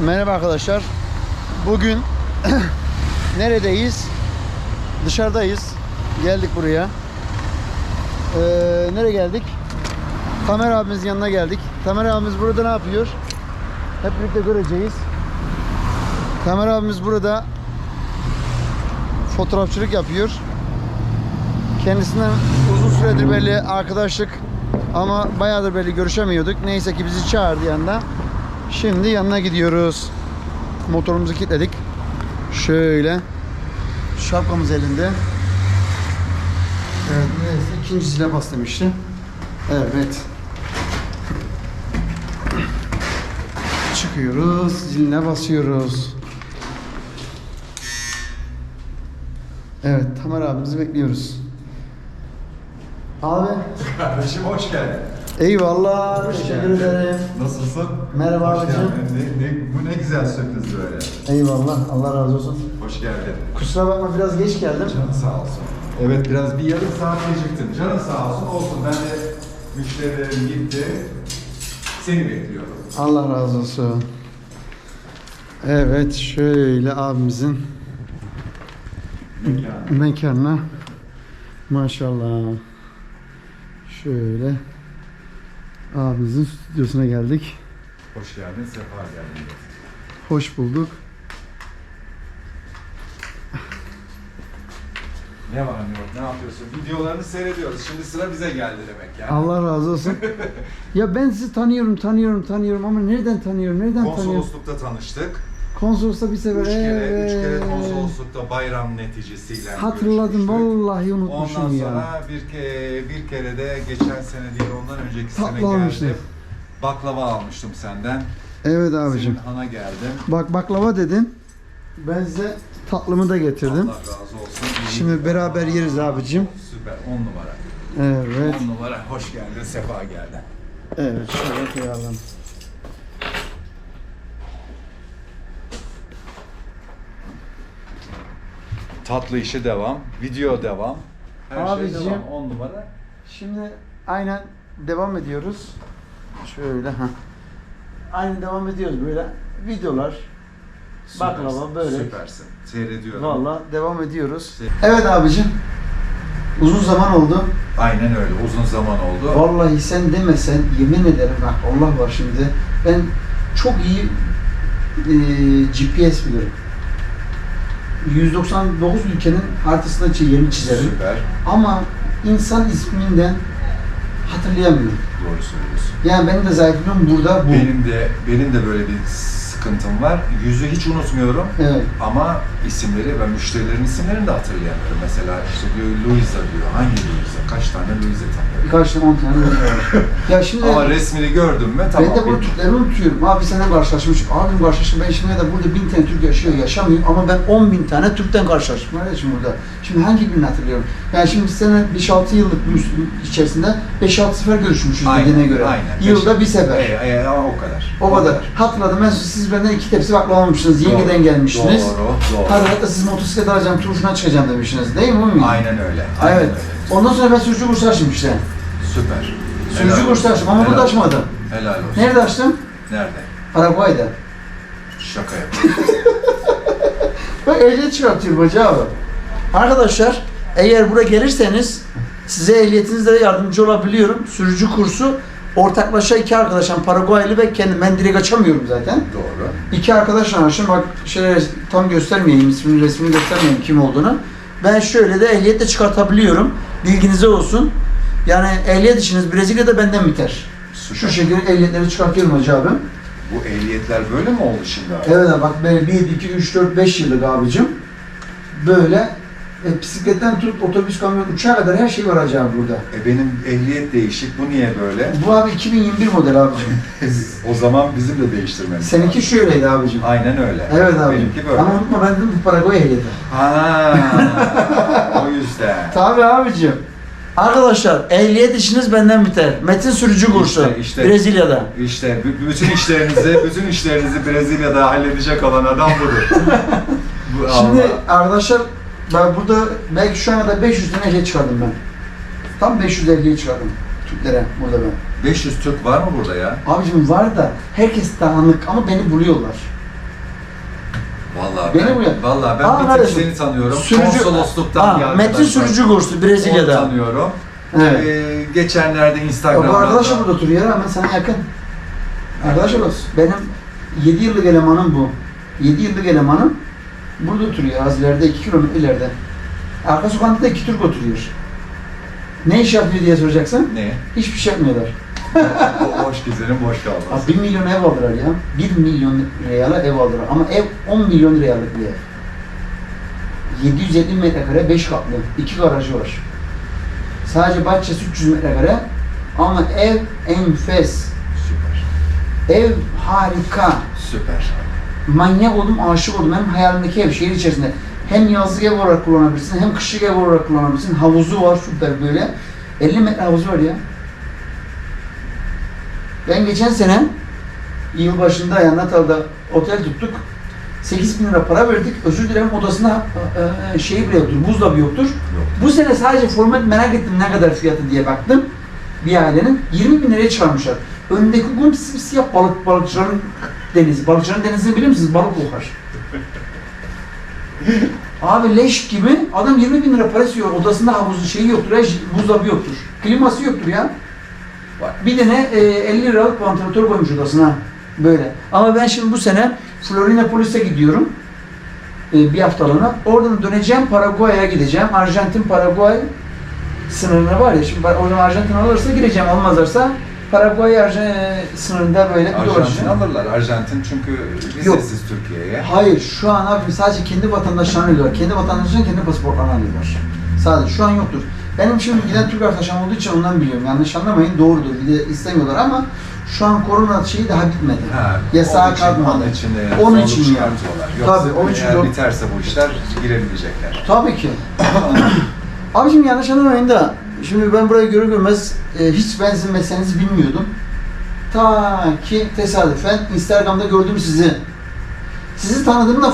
Merhaba arkadaşlar. Bugün neredeyiz? Dışarıdayız. Geldik buraya. Ee, nereye geldik? Tamer abimizin yanına geldik. Tamer abimiz burada ne yapıyor? Hep birlikte göreceğiz. Tamer abimiz burada fotoğrafçılık yapıyor. Kendisinden uzun süredir belli arkadaşlık ama bayağıdır belli görüşemiyorduk. Neyse ki bizi çağırdı yanına. Şimdi yanına gidiyoruz. Motorumuzu kilitledik. Şöyle. Şapkamız elinde. Evet, neyse ikinci zile bas demişti. Evet. Çıkıyoruz, ziline basıyoruz. Evet, Tamer abimizi bekliyoruz. Abi, Kardeşim hoş geldin. Eyvallah, teşekkür ederim. Nasılsın? Merhaba Hoş abicim. geldin. Ne, ne, bu ne güzel sürpriz böyle. Eyvallah, Allah razı olsun. Hoş geldin. Kusura bakma biraz geç geldim. Canın sağ olsun. Evet biraz bir yarım saat geciktim. Canın sağ olsun. Olsun ben de müşterilerim gitti. Seni bekliyorum. Allah razı olsun. Evet, şöyle abimizin Mekanı. mekanına maşallah. Şöyle abimizin stüdyosuna geldik. Hoş geldin, sefa geldin. Hoş bulduk. Ne var ne yok, ne yapıyorsun? Videolarını seyrediyoruz. Şimdi sıra bize geldi demek ya. Allah razı olsun. ya ben sizi tanıyorum, tanıyorum, tanıyorum ama nereden tanıyorum, nereden tanıyorum? Konsoloslukta tanıştık. Konsolos'ta bir sefer. Üç kere, üç kere konsoloslukta bayram neticesiyle Hatırladım, görüşmüştük. vallahi unutmuşum Ondan ya. sonra bir, ke bir kere de geçen sene değil ondan önceki Tatlı sene almıştım. geldim. Baklava almıştım senden. Evet abicim. Senin hana geldim. Bak baklava dedin. Ben size tatlımı da getirdim. Allah razı olsun. İyi Şimdi beraber yeriz abicim. Süper. On numara. Evet. On numara. Hoş geldin. Sefa geldin. Evet şöyle koyalım. Tatlı işe devam. Video devam. Her Abicim. şey devam. On numara. Şimdi aynen devam ediyoruz. Şöyle ha. Aynı devam ediyoruz böyle videolar. Baklava, Süpersin, börek. Süpersin. Seyrediyorum. Valla devam ediyoruz. Evet abicim. Uzun zaman oldu. Aynen öyle. Uzun zaman oldu. Vallahi sen demesen yemin ederim bak Allah var şimdi. Ben çok iyi e, GPS bilirim. 199 ülkenin haritasında çi- yerini çizerim. Süper. Ama insan isminden hatırlayamıyorum. Doğru söylüyorsun. Yani benim de zayıflığım burada bu. Benim de benim de böyle bir sıkıntım var. Yüzü hiç unutmuyorum Evet. ama isimleri ve müşterilerin isimlerini de hatırlayamıyorum. Mesela işte diyor Louisa diyor. Hangi Louisa? Kaç tane Louisa tanıyorum? Birkaç tane on tane ya şimdi Ama resmini gördüm mü tamam. ben de bildim. Türkleri unutuyorum. Abi senden karşılaşmış. Abim karşılaştım. Ben şimdi de burada bin tane Türk yaşıyor, yaşamıyor. Ama ben 10 bin tane Türk'ten karşılaştım. Öyle şimdi burada. Şimdi hangi birini hatırlıyorum? Yani şimdi sene 5-6 yıllık içerisinde 5-6 sefer görüşmüşüz dediğine göre. Aynen. Yılda bir sefer. E, e, o kadar. O kadar. Hatırladım. Ben siz benden iki tepsi baklava almışsınız. Yengeden gelmiştiniz. Doğru, doğru. Hadi hatta siz motosiklet alacağım, turşuna çıkacağım demiştiniz. Değil mi? Aynen öyle. Aynen Evet. öyle. Ondan sonra ben sürücü kursu açtım işte. Süper. Sürücü Helal kursu olsun. açtım ama burada Helal- açmadım. Helal olsun. Nerede açtım? Nerede? Paraguay'da. Şaka yapıyorum. Bak ehliyet çıkartıyorum hacı abi. Arkadaşlar eğer buraya gelirseniz size ehliyetinizle yardımcı olabiliyorum. Sürücü kursu ortaklaşa iki arkadaşım Paraguaylı ve kendim ben direkt açamıyorum zaten. Doğru. İki arkadaşla açtım. Bak şöyle tam göstermeyeyim ismini resmini göstermeyeyim kim olduğunu. Ben şöyle de ehliyetle çıkartabiliyorum. Bilginize olsun. Yani ehliyet işiniz Brezilya'da benden biter. Süper. Şu şekilde ehliyetleri çıkartıyorum hacı abim. Bu ehliyetler böyle mi oldu şimdi abi? Evet bak böyle 1, 2, 3, 4, 5 yıllık abicim. Böyle e, bisikletten tut otobüs, kamyon, uçağa kadar her şey var hacı abi burada. E benim ehliyet değişik. Bu niye böyle? Bu abi 2021 model abicim. o zaman bizim de değiştirmemiz Seninki lazım. şöyleydi abicim. Aynen öyle. Evet abi. Benimki böyle. Ama unutma ben de bu Paraguay ehliyeti. Ha, o yüzden. Tabii abicim. Arkadaşlar ehliyet işiniz benden biter. Metin sürücü kursu. İşte, işte. Brezilya'da. İşte b- bütün işlerinizi, bütün işlerinizi Brezilya'da halledecek olan adam budur. Bu Şimdi Allah. arkadaşlar ben burada belki şu ana kadar 500 tane ehliyet çıkardım ben. Tam 500 ehliyet çıkardım Türklere burada ben. 500 Türk var mı burada ya? Abicim var da herkes dağınık ama beni buluyorlar. Vallahi Beni ben, buraya- vallahi ben Aa, bir tek seni tanıyorum. Sürücü- Konsolosluktan Aa, Metin sürücü kursu Onu Brezilya'da. tanıyorum. Evet. Ee, geçenlerde Ya Instagram'da... bu arkadaş da burada oturuyor ama sana yakın. Arkadaş olsun. Benim 7 yıllık elemanım bu. 7 yıllık elemanım burada oturuyor. Az ileride 2 kilometre ileride. Arka sokakta da iki Türk oturuyor. Ne iş yapıyor diye soracaksın. Ne? Hiçbir şey yapmıyorlar. O boş gezerim boş kalmaz. Abi 1 milyon ev aldılar ya. 1 milyon reala ev aldılar. Ama ev 10 milyon realalık bir ev. 750 metrekare 5 katlı. 2 garajı var. Sadece bahçesi 300 metrekare. Ama ev enfes. Süper. Ev harika. Süper. Manyak oldum, aşık oldum. Hem hayalimdeki ev şehir içerisinde. Hem yazlık ev olarak kullanabilirsin, hem kışlık ev olarak kullanabilirsin. Havuzu var süper böyle. 50 metre havuzu var ya. Ben geçen sene yılbaşında ya Natal'da otel tuttuk. 8 bin lira para verdik. Özür dilerim odasında e, şey bile yoktur, buzdolabı yoktur. Yok. Bu sene sadece format merak ettim ne kadar fiyatı diye baktım. Bir ailenin 20 bin liraya çıkarmışlar. Önündeki kum simsiyah balık, balıkçıların denizi. Balıkçıların denizini bilir misiniz? Balık kokar. Abi leş gibi adam 20 bin lira para istiyor. Odasında havuzu şeyi yoktur, ya, buzdolabı yoktur. Kliması yoktur ya. Bir tane e, 50 liralık vantilatör koymuş odasına. Böyle. Ama ben şimdi bu sene Florianopolis'e gidiyorum. E, bir haftalığına. Oradan döneceğim Paraguay'a gideceğim. Arjantin Paraguay sınırına var ya. Şimdi oradan Arjantin alırsa gireceğim. Almazlarsa Paraguay Arjantin sınırında böyle bir Arjantin alırlar. Arjantin çünkü vizesiz Türkiye'ye. Hayır şu an abi sadece kendi vatandaşlarını alıyorlar. Kendi vatandaşlarını kendi pasaportlarını alıyorlar. Sadece şu an yoktur. Benim şimdi giden Türk arkadaşım olduğu için ondan biliyorum. Yanlış anlamayın doğrudur. Bir de istemiyorlar ama şu an korona şeyi daha bitmedi. Ha, Yasağa onun için- kalkmadı. Onun için de Onun zorluk için yani. çıkartıyorlar. Yoksa Tabii, onun için eğer biterse bu işler girebilecekler. Tabii ki. Abi şimdi yanlış anlamayın da şimdi ben burayı görür görmez e, hiç benzin mesleğinizi bilmiyordum. Ta ki tesadüfen Instagram'da gördüm sizi. Sizi tanıdığımda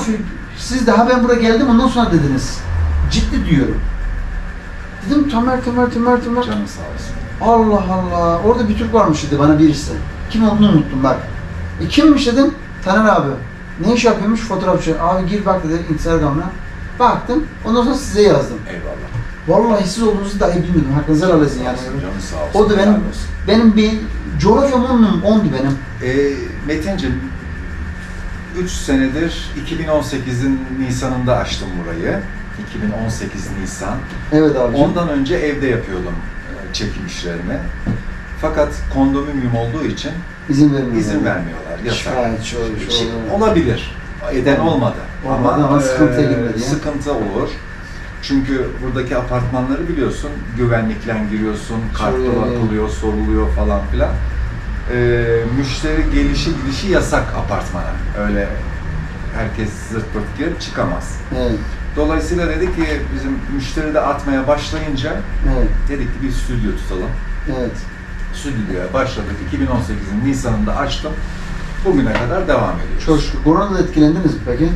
siz daha ben buraya geldim ondan sonra dediniz. Ciddi diyorum. Dedim Tamer Tamer Tamer Tamer. Canı sağ olsun. Allah Allah. Orada bir Türk varmış dedi bana birisi. Kim olduğunu unuttum bak. E kimmiş dedim. Taner abi. Ne iş yapıyormuş? Fotoğrafçı. Abi gir bak dedi Instagram'ına. Baktım. Ondan sonra size yazdım. Eyvallah. Vallahi siz olduğunuzu dahi bilmiyordum. Hakkınızı helal edin yani. Canı sağ olsun. O da benim benim bir coğrafyam onunum, ondu benim. Ee, Metin'cim 3 senedir 2018'in Nisan'ında açtım burayı. 2018 Nisan. Evet abi. Ondan önce evde yapıyordum e, çekim işlerimi. Fakat kondominium olduğu için izin vermiyorlar. izin vermiyorlar. Yasak. Şikayet, şöyle, Şey, şöyle. olabilir. Eden olmadı. Olmadı ama sıkıntıya e, girmedi ya. Sıkıntı olur. Çünkü buradaki apartmanları biliyorsun, güvenlikle giriyorsun, kart Şöyle. atılıyor, soruluyor falan filan. E, müşteri gelişi gidişi yasak apartmana. Öyle herkes zırt pırt girip çıkamaz. Evet, Dolayısıyla dedik ki bizim müşteri de artmaya başlayınca evet, dedik ki bir stüdyo tutalım. evet. Stüdyoya başladık. 2018'in Nisan'ında açtım. Bugüne kadar devam ediyoruz. Çok şükür. Koronada etkilendiniz mi peki?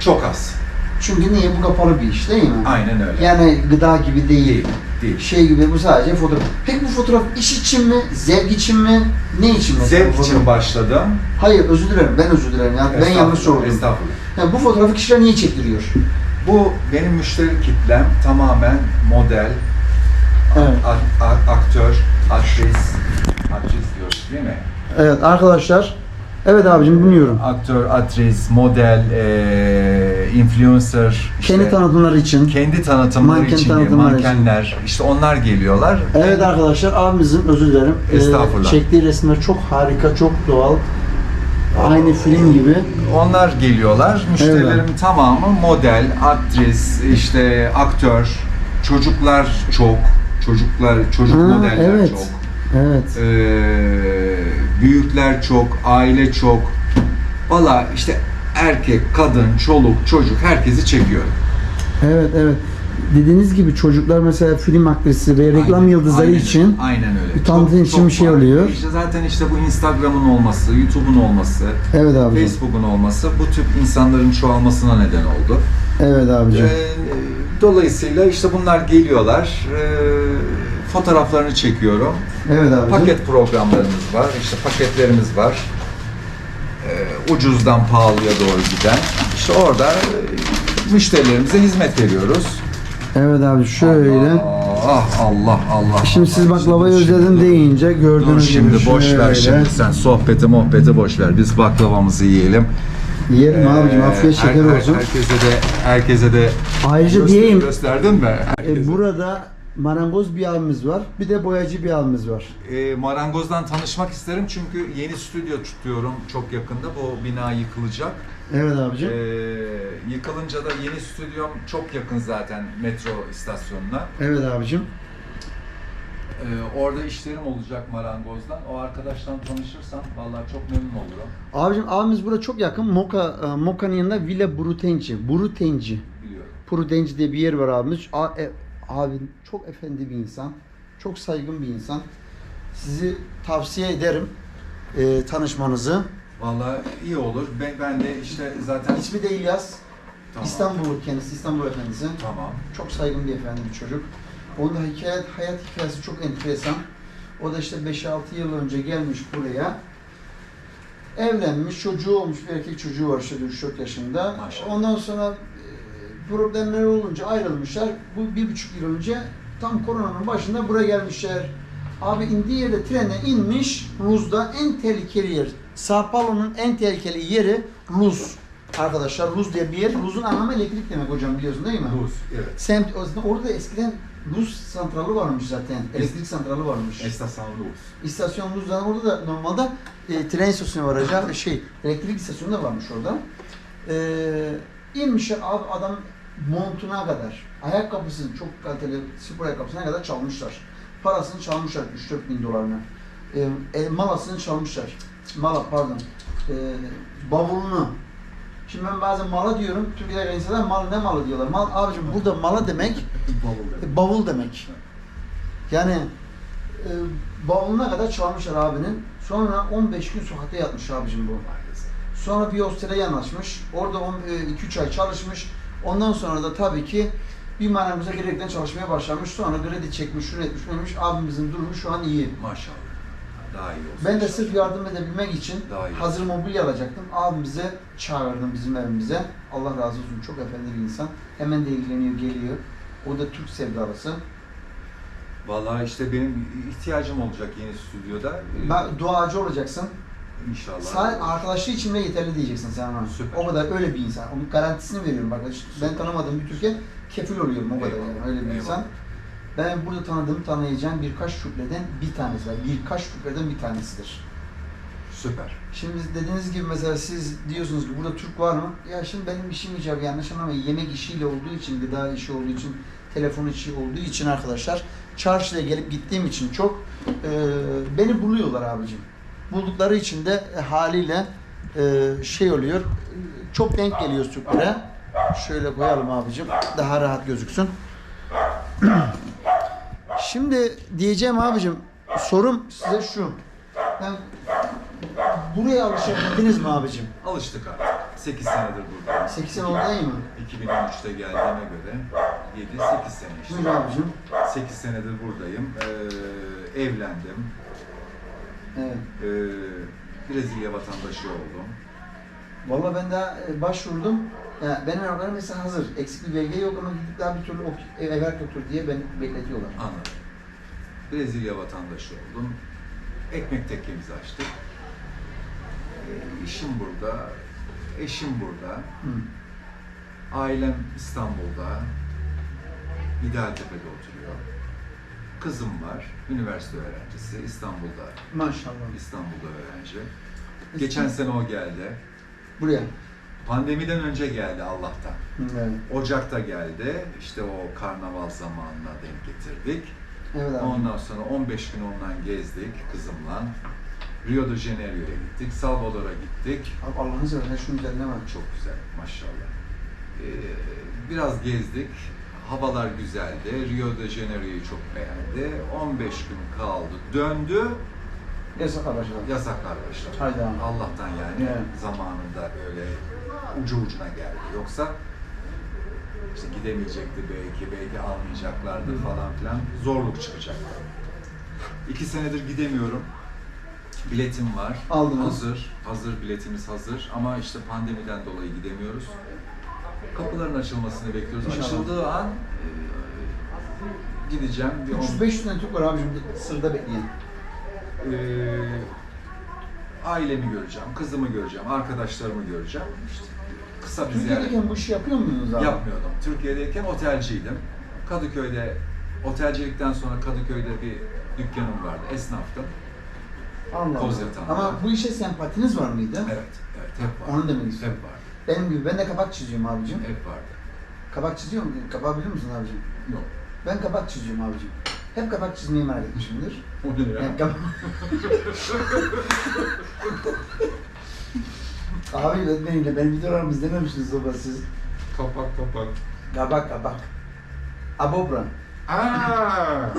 Çok az. Çünkü niye? Bu kapalı bir iş değil mi? Aynen öyle. Yani gıda gibi değil. Değil. Değil. Şey gibi bu sadece fotoğraf. Peki bu fotoğraf iş için mi, zevk için mi, ne için bu Zevk fotoğraf? için başladım. Hayır özür dilerim ben özür dilerim ya. Ben yanlış sordum. Estağfurullah. Yani bu fotoğrafı kişiler niye çektiriyor? Bu benim müşteri kitlem tamamen model, Evet. aktör, aktris, aktris diyoruz değil mi? Evet arkadaşlar. Evet abicim dinliyorum. Aktör, aktris, model, eee, influencer, işte Kendi tanıtımları için. kendi tanıtımları Manken için tanıtımları için. mankenler, işte onlar geliyorlar. Evet arkadaşlar abimizin özür dilerim. e, Estağfurullah. çektiği resimler çok harika, çok doğal. Aynı film gibi. Onlar geliyorlar. Müşterilerin tamamı model, aktris, işte aktör, çocuklar çok, çocuklar, çocuk Ha, modeller evet. çok. Evet. Ee, büyükler çok, aile çok. Valla işte erkek, kadın, çoluk, çocuk herkesi çekiyor. Evet evet. Dediğiniz gibi çocuklar mesela film aktrisi ve reklam Aynen, yıldızları aynen için aynen öyle. Çok- için çok bir şey var. oluyor. İşte zaten işte bu Instagram'ın olması, YouTube'un olması, Evet abicim. Facebook'un olması bu tip insanların çoğalmasına neden oldu. Evet abicim. Ee, dolayısıyla işte bunlar geliyorlar. Ee, fotoğraflarını çekiyorum. Evet abicim. Paket programlarımız var. işte paketlerimiz var. Ee, ucuzdan pahalıya doğru giden. İşte orada e, müşterilerimize hizmet veriyoruz. Evet abi şöyle. Ah Allah Allah. Şimdi siz Allah. baklavayı Şimdi- özledim şimdi- deyince Dur gördüğünüz gibi şimdi boş ver şöyle. şimdi sen sohbeti muhabbeti boş ver. Biz baklavamızı yiyelim. Yiyelim abicim Ee, afiyet her- şeker her- olsun. Herkese de herkese de Ayrıca göster- diyeyim gösterdin mi? e, Herkese. burada marangoz bir abimiz var. Bir de boyacı bir abimiz var. E, marangozdan tanışmak isterim çünkü yeni stüdyo tutuyorum çok yakında. Bu bina yıkılacak. Evet E, abicim. yıkılınca da yeni stüdyom çok yakın zaten metro istasyonuna. Evet abicim. E, orada işlerim olacak marangozdan. O arkadaştan tanışırsam vallahi çok memnun olurum. Abicim abimiz burada çok yakın. Moka e, Moka'nın yanında Villa Brutenci. Brutenci. Biliyorum. Prudenci diye bir yer var abimiz. A, e, abi çok efendi bir insan. Çok saygın bir insan. Sizi tavsiye ederim e, tanışmanızı. Vallahi iyi olur. Ben, ben de işte zaten... İsmi de İlyas. Tamam. İstanbul kendisi, İstanbul efendisi. Tamam. Çok saygın bir efendi bir çocuk. Onun da hikaye, hayat hikayesi çok enteresan. O da işte 5-6 yıl önce gelmiş buraya. Evlenmiş, çocuğu olmuş, bir erkek çocuğu var işte 3-4 yaşında. Maşallah. Ondan sonra problemler olunca ayrılmışlar. Bu bir buçuk yıl önce tam koronanın başında buraya gelmişler. Abi indiği yerde trene inmiş. Ruz'da en tehlikeli yer. Sao Paulo'nun en tehlikeli yeri Ruz. Arkadaşlar Ruz diye bir yer. Ruz'un anlamı elektrik demek hocam biliyorsun değil mi? Rus. Evet. Semt, orada da eskiden Rus santralı varmış zaten. Elektrik santralı varmış. Estasyon Rus. İstasyon Ruz'dan orada da normalde e, tren istasyonu var acaba şey elektrik istasyonu da varmış orada. E, inmişler abi adam montuna kadar, ayakkabısını çok kaliteli spor ayakkabısına kadar çalmışlar. Parasını çalmışlar 3-4 bin dolarını. E, e, malasını çalmışlar. Mala pardon. E, bavulunu. Şimdi ben bazen mala diyorum. Türkiye'de insanlar mal ne malı diyorlar. Mal abicim burada mala demek e, bavul demek. Yani e, bavuluna kadar çalmışlar abinin. Sonra 15 gün sokakta yatmış abicim bu. Sonra bir hostele yanaşmış. Orada 2-3 ay çalışmış. Ondan sonra da tabii ki bir marangoza gerekten çalışmaya başlamış. Sonra kredi çekmiş, şunu etmiş, etmiş. Abimizin durumu şu an iyi. Maşallah. Daha iyi olsun. Ben de sırf yardım edebilmek için hazır mobilya alacaktım. Abimize çağırdım bizim evimize. Allah razı olsun. Çok efendi bir insan. Hemen de ilgileniyor, geliyor. O da Türk sevdalısı. Vallahi işte benim ihtiyacım olacak yeni stüdyoda. Ben duacı olacaksın. İnşallah. Sadece arkadaşlığı için de yeterli diyeceksin sen ona. Süper. O kadar öyle bir insan. Onun garantisini veriyorum bak. Ben tanımadığım bir Türkiye kefil oluyorum o kadar Eyvallah, yani öyle bir eyvallah. insan. Ben burada tanıdığım, tanıyacağım birkaç Türklerden bir tanesi var. Birkaç Türklerden bir tanesidir. Süper. Şimdi dediğiniz gibi mesela siz diyorsunuz ki burada Türk var mı? Ya şimdi benim işim icabı yanlış anlamayın. Yemek işiyle olduğu için, gıda işi olduğu için, telefon işi olduğu için arkadaşlar çarşıya gelip gittiğim için çok e, beni buluyorlar abicim. Buldukları için de e, haliyle e, şey oluyor. Çok denk geliyoruz Türklere. Şöyle koyalım abicim. Daha rahat gözüksün. Şimdi diyeceğim abicim sorum size şu. Ben buraya alışabildiniz mi abicim? Alıştık artık. 8 senedir buradayım. 8 sene oldu değil mi? 2013'te geldiğime göre 7-8 sene işte. Buyur abicim. 8 senedir buradayım. Ee, evlendim. Evet. Ee, Brezilya vatandaşı oldum. Valla ben daha e, başvurdum. Ya benim evraklarım mesela hazır. Eksik bir belge yok ama gidip daha bir türlü ok- ev- evrak yoktur diye beni bekletiyorlar. Anladım. Brezilya vatandaşı oldum. Ekmek tekemizi açtık. Ee, işim burada. Eşim burada. Hı. Ailem İstanbul'da. İdealtepe'de oturuyor. Kızım var. Üniversite öğrencisi. İstanbul'da. Maşallah. İstanbul'da öğrenci. Geçen sene o geldi. Buraya. Pandemiden önce geldi Allah'tan. Evet. Ocak'ta geldi. İşte o karnaval zamanına denk getirdik. Evet abi. Ondan sonra 15 gün ondan gezdik kızımla. Rio de Janeiro'ya gittik. Salvador'a gittik. Abi Allah'ını seversen üzerine bak. Çok güzel maşallah. Ee, biraz gezdik. Havalar güzeldi. Rio de Janeiro'yu çok beğendi. 15 gün kaldı. Döndü. Yasak arkadaşlar. Yasaklar başladı. Hayda. Allah'tan yani Evet. zamanında böyle ucu ucuna geldi. Yoksa işte gidemeyecekti belki, belki almayacaklardı falan filan. Zorluk çıkacaktı. İki senedir gidemiyorum. Biletim var. Aldınız. Hazır. Hazır biletimiz hazır. Ama işte pandemiden dolayı gidemiyoruz. Kapıların açılmasını bekliyoruz. İnşallah. Açıldığı an e, gideceğim. Bir on- 300-500 tane Türk var abicim sırada bekleyen. Ee, ailemi göreceğim, kızımı göreceğim, arkadaşlarımı göreceğim. İşte kısa bir ziyaret. Türkiye'deyken bu işi yapıyor muydunuz abi? Yapmıyordum. Türkiye'deyken otelciydim. Kadıköy'de, otelcilikten sonra Kadıköy'de bir dükkanım vardı, esnaftım. Allah Allah. Ama bu işe sempatiniz var mıydı? Evet, evet hep vardı. Onu demek istiyorum. Hep vardı, Benim gibi ben de kabak çiziyorum abicim. hep vardı. Kabak çiziyor musun? Kabak biliyor musun abicim? Yok. Ben kabak çiziyorum abicim. Hep kabak çizmeyi merak etmişimdir. O ne ya? Yani kabak... Abi öğretmeniyle ben videolarımı izlememiştiniz baba siz. Kapak kapak. Kabak kabak. Abobra. Aa!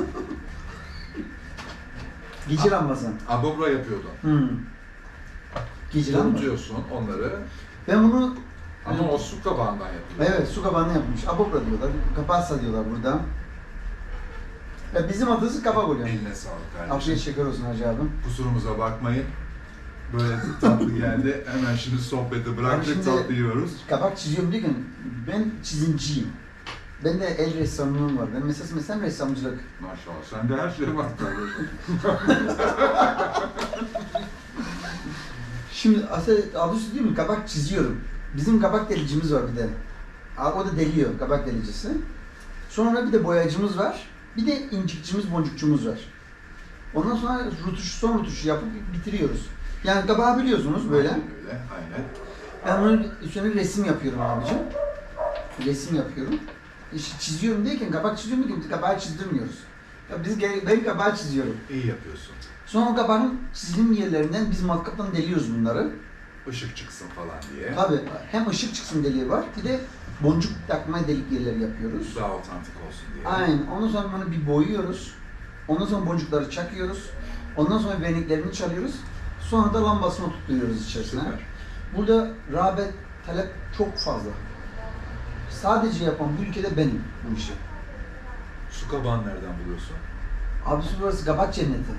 Gece lambası. Abobra yapıyordun. Hmm. Gece lambası. Kurutuyorsun onları Ben bunu ama o su kabağından yapılıyor. Evet, su kabağını yapmış. Abobra diyorlar. Kapasa diyorlar burada. Ya bizim adımız kabak oluyor. Eline sağlık kardeşim. Afiyet şeker olsun hacı abim. Kusurumuza bakmayın. Böyle tatlı geldi. Hemen şimdi sohbeti bıraktık, şimdi- tatlı yiyoruz. Kabak çiziyorum diye ben çizimciyim. Ben de el ressamlığım var. Ben mesela mesela ressamcılık. Maşallah. Sen de her şeye bak kardeşim. Şimdi adı üstü değil mi? Kabak çiziyorum. Bizim kabak delicimiz var bir de. O da deliyor kabak delicisi. Sonra bir de boyacımız var. Bir de incikçimiz, boncukçumuz var. Ondan sonra rutuş, son rutuşu yapıp bitiriyoruz. Yani kabağı biliyorsunuz böyle. Aynen öyle. Aynen. Ben bunun üstüne resim yapıyorum abicim. Resim yapıyorum. İşte çiziyorum derken kabak çiziyorum derken kabağı çizdirmiyoruz. Ya biz ben kabağı çiziyorum. İyi yapıyorsun. Sonra o kabağın çizilim yerlerinden biz matkaptan deliyoruz bunları. Işık çıksın falan diye. Tabii hem ışık çıksın deliği var bir de boncuk takma delik yerleri yapıyoruz. Daha otantik olsun diye. Aynen. Ondan sonra bunu bir boyuyoruz. Ondan sonra boncukları çakıyoruz. Ondan sonra verniklerini çalıyoruz. Sonra da lambasını tutturuyoruz içerisine. Süper. Burada rağbet, talep çok fazla. Sadece yapan bu ülkede benim bu işi. Su kabağını nereden buluyorsun? Abi burası kabak cenneti.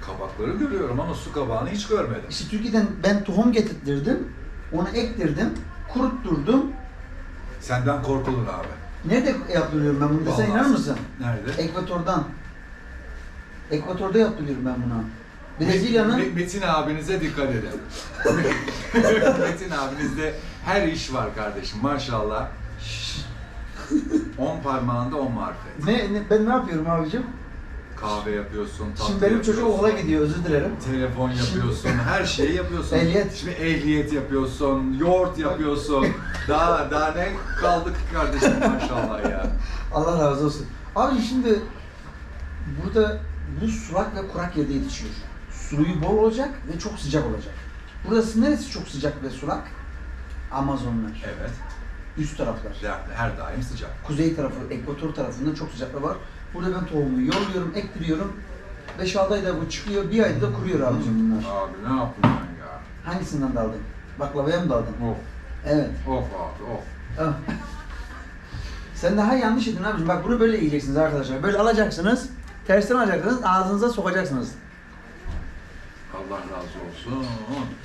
Kabakları görüyorum ama su kabağını hiç görmedim. İşte Türkiye'den ben tohum getirttirdim. Onu ektirdim. Kurutturdum. Senden korkulur abi. Nerede yaptırıyorum ben bunu Vallahi. inanır mısın? Nerede? Ekvator'dan. Ekvator'da yaptırıyorum ben bunu. Brezilya'nın Me- Metin abinize dikkat edin. Metin abinizde her iş var kardeşim maşallah. On parmağında on marifet. ne, ne- ben ne yapıyorum abicim? Kahve yapıyorsun, tatlı Şimdi benim çocuk okula gidiyor özür dilerim. Telefon yapıyorsun, her şeyi yapıyorsun. Ehliyet. Şimdi ehliyet yapıyorsun, yoğurt yapıyorsun. daha daha ne kaldık kardeşim maşallah ya. Allah razı olsun. Abi şimdi burada bu sulak ve kurak yerde yetişiyor. Suyu bol olacak ve çok sıcak olacak. Burası neresi çok sıcak ve sulak? Amazonlar. Evet, Üst taraflar. her, her daim sıcak. Kuzey tarafı, ekvator tarafında çok sıcaklık var. Burada ben tohumu yolluyorum, ektiriyorum. 5-6 ayda bu çıkıyor, bir ayda da kuruyor abicim bunlar. Abi ne yaptın ben ya? Hangisinden daldın? Baklavaya mı daldın? Of, Evet. of abi, of. Ah. Sen daha yanlış edin abicim. Bak bunu böyle yiyeceksiniz arkadaşlar. Böyle alacaksınız. Tersten alacaksınız. Ağzınıza sokacaksınız. Allah razı olsun.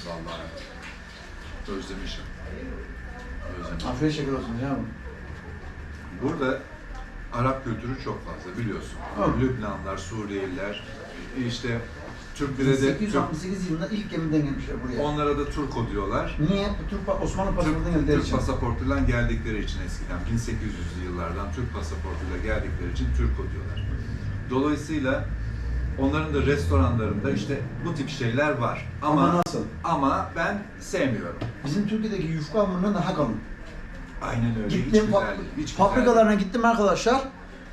Vallahi özlemişim. Afiyet şeker olsun canım. Burada Arap kültürü çok fazla biliyorsun. Evet. Lübnanlar, Suriyeliler, işte Türklere de Türk, 1868 yılında ilk gemiden gelmişler buraya. onlara da Turko diyorlar. Niye? Türk Osmanlı Türk, pasaportundan geldikleri Türk için. pasaportuyla geldikleri için eskiden 1800'lü yıllardan Türk pasaportuyla geldikleri için Türko diyorlar. Dolayısıyla onların da restoranlarında işte bu tip şeyler var. Ama, Ama nasıl? ama ben sevmiyorum. Bizim Türkiye'deki yufka hamurundan daha kalın. Aynen öyle. Gittim hiç güzel, hiç güzel fabrikalarına gittim arkadaşlar.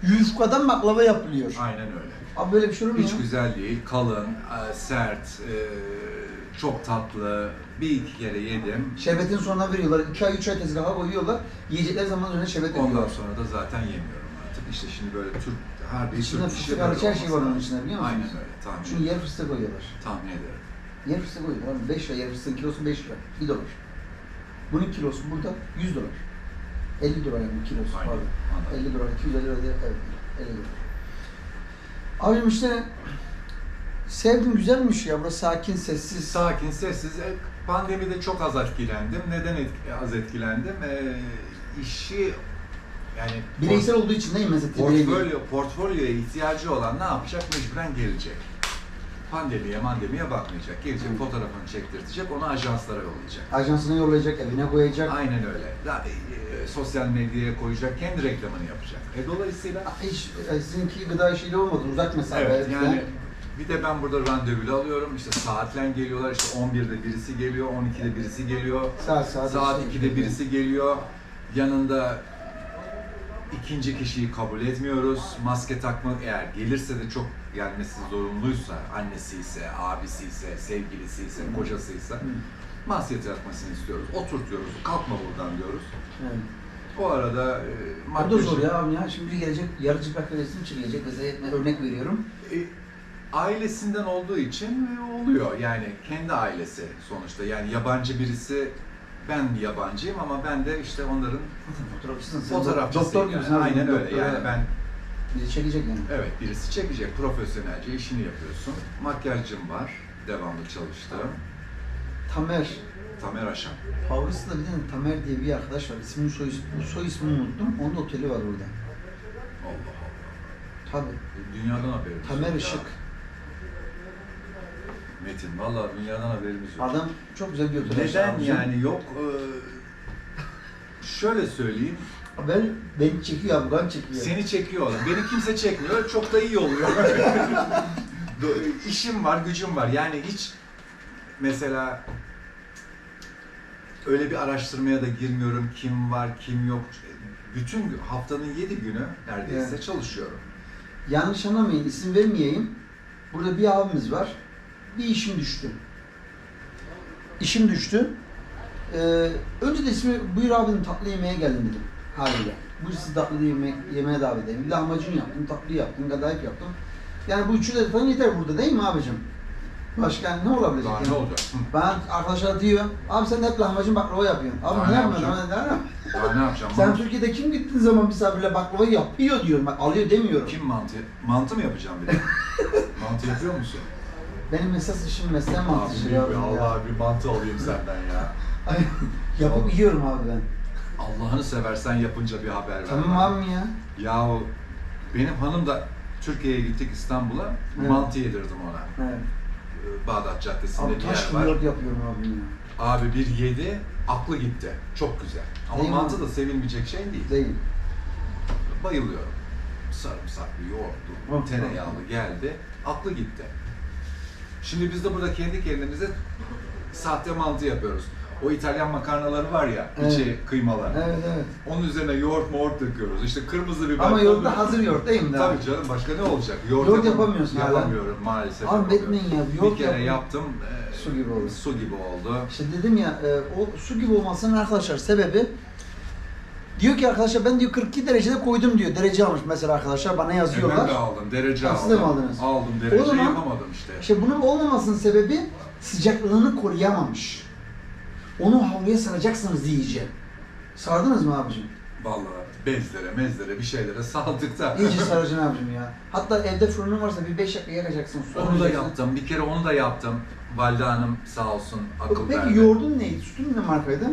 Yufkadan baklava yapılıyor. Aynen öyle. Abi böyle bir şey olur mu Hiç ya? güzel değil, kalın, e, sert, e, çok tatlı. Bir iki kere yedim. Şerbetin sonuna veriyorlar. 2 ay 3 ay tezgaha koyuyorlar. Yiyecekler zaman üzerine şerbet Ondan sonra da zaten yemiyorum artık. İşte şimdi böyle Türk, harbi İçinde Türk fıstık hariç her şey var onun içinde biliyor musunuz? Aynen öyle, tahmin, Çünkü yer fıstığı koyuyorlar. tahmin ederim. Yer fıstığı koyuyorlar abi. 5 lira yer fıstığın kilosu 5 lira. 1 dolar. Bunun kilosu burada 100 dolar. 50 dolar yani kilosu Aynen, pardon. anladım. 50 dolar, 250 lira diye evet 50 dolar. Abim işte Sevdim güzelmiş ya. Burası sakin, sessiz. Sakin, sessiz. E, Pandemide çok az etkilendim. Neden etki- az etkilendim? E, işi yani Bireysel olduğu için değil mi mesela? portfolyo, portfolyoya ihtiyacı olan ne yapacak? Mecburen gelecek. Pandemiye, mandemiye bakmayacak. Gelecek, fotoğrafını çektirtecek, onu ajanslara yollayacak. Ajansına yollayacak, evine koyacak. Aynen öyle. E, sosyal medyaya koyacak, kendi reklamını yapacak. E, dolayısıyla Hiç, e, sizinki gıda işiyle olmadı. Uzak mesafe. Evet yani bir de ben burada randevulu alıyorum. İşte saatle geliyorlar. İşte 11'de birisi geliyor, 12'de birisi geliyor. saat saat. Saat işte. 2'de birisi geliyor. Yanında ikinci kişiyi kabul etmiyoruz. Maske takmak eğer gelirse de çok gelmesi zorunluysa, annesi ise, abisi ise, sevgilisi ise, kocası ise Hı. maske takmasını istiyoruz. Oturtuyoruz. Kalkma buradan diyoruz. Evet. O arada e, O da makyajı- zor ya abi ya. Şimdi gelecek, yarı çıplak resim çekecek. Mesela örnek veriyorum. E, ailesinden olduğu için e, oluyor. Yani kendi ailesi sonuçta. Yani yabancı birisi ben yabancıyım ama ben de işte onların fotoğrafçısıyım. Doktor yani. Aynen öyle. Doktor, Yani ben Bizi çekecek yani. evet birisi çekecek profesyonelce işini yapıyorsun. Makyajcım var. Devamlı çalıştığım. Tamer. Tamer Aşan. Pavrus'ta bir tane Tamer diye bir arkadaş var. İsmini soy, soy ismini unuttum. Onun oteli var orada. Allah Allah. Tabii. Dünyadan haberimiz Tamer yok ya. Metin vallahi dünyadan haberimiz yok. Adam çok güzel bir açtı Neden yani yok? Ee, şöyle söyleyeyim. Ben, beni çekiyor ben çekiyor. Seni çekiyor oğlum. Beni kimse çekmiyor. Çok da iyi oluyor. İşim var, gücüm var. Yani hiç mesela öyle bir araştırmaya da girmiyorum. Kim var, kim yok. Bütün haftanın yedi günü neredeyse Evet. çalışıyorum. Yanlış anlamayın, isim vermeyeyim. Burada bir abimiz var. Bir işim düştü. İşim düştü. Ee, önce de ismi, buyur abim tatlı yemeğe gelin dedim. Haliyle. Buyur sizi tatlı yemek, yemeğe davet edeyim. Lahmacun yaptım, tatlı yaptım, kadayıf yaptım. Yani bu üçü de zaten yeter burada değil mi abicim? Başka ne olabilecek? Daha yani? ne olacak? Ben arkadaşlar diyor, abi sen hep lahmacun baklava yapıyorsun. Abi Daha ne yapıyorsun? yapacağım? Daha ne- Daha ne yapacağım? Sen Türkiye'de kim gittiğin zaman misafirle baklava yapıyor diyorum. Bak alıyor demiyorum. Kim mantı? Mantı mı yapacağım bir de? mantı yapıyor musun? Benim esas işim mesleğim Abi mantıcı bir, ya. Allah bir mantı alayım senden ya. Ay, Yapıp yiyorum abi ben. Allah'ını seversen yapınca bir haber ver. Tamam bana. abim ya. Yahu benim hanım da Türkiye'ye gittik İstanbul'a. Evet. Mantı yedirdim ona. Evet. Ee, Bağdat Caddesi'nde Abi bir taş yer var. yoğurt yapıyorum abim ya. Abi bir yedi, aklı gitti. Çok güzel. Ama Değil mi? mantı da sevilmeyecek şey değil. Değil. Bayılıyorum. Sarımsaklı, yoğurtlu, tereyağlı geldi. Aklı gitti. Şimdi biz de burada kendi kendimize sahte mantı yapıyoruz. O İtalyan makarnaları var ya, Evet. içi kıymalar. Evet evet. Onun üzerine yoğurt moğurt döküyoruz. İşte kırmızı biber. Ama yoğurt da hazır yoğurt değil mi? Tabii canım başka ne olacak? Yoğurt, Yoğurt yapam- yapamıyorsun hala. Yapamıyorum maalesef. Abi yapamıyorum. etmeyin ya, yoğurt Bir kere yapın. yaptım. e, Su gibi oldu. Su gibi oldu. İşte dedim ya e, o su gibi olmasının arkadaşlar sebebi diyor ki arkadaşlar ben diyor 42 derecede koydum diyor. Derece almış mesela arkadaşlar bana E, ben yazıyorlar. de aldım. Derece aldım. siz de mi aldınız? Aldım. Derece O zaman- yapamadım işte. İşte bunun olmamasının sebebi sıcaklığını koruyamamış. Onu havluya saracaksınız diyeceğim. Sardınız mı abicim? Vallahi bezlere, mezlere, bir şeylere saldık da. İyice saracaksın abicim ya. Hatta evde fırının varsa bir 5 dakika yakacaksın. Onu da yaptım. Bir kere onu da yaptım. Valide Hanım sağ olsun akıl Peki verdi. yoğurdun neydi? Sütün ne markaydı?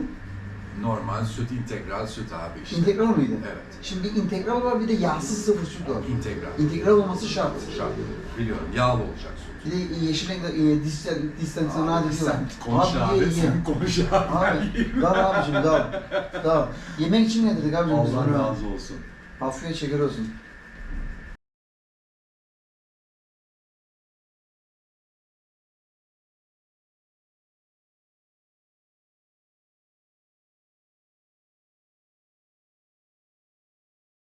Normal süt, integral süt abi işte. İntegral mıydı? Evet. Şimdi integral var bir de yağsız sıfır süt var. İntegral. İntegral olması şart. Şart. Biliyorum. Yağlı olacak süt. Bir de yeşil renkli e, sana Abi hadi sen konuş abi, ye, ye. sen konuş abi. Abi, dal abicim dal. Dal. Yemek için ne dedik abicim Allah razı olsun. Afiyet şeker olsun.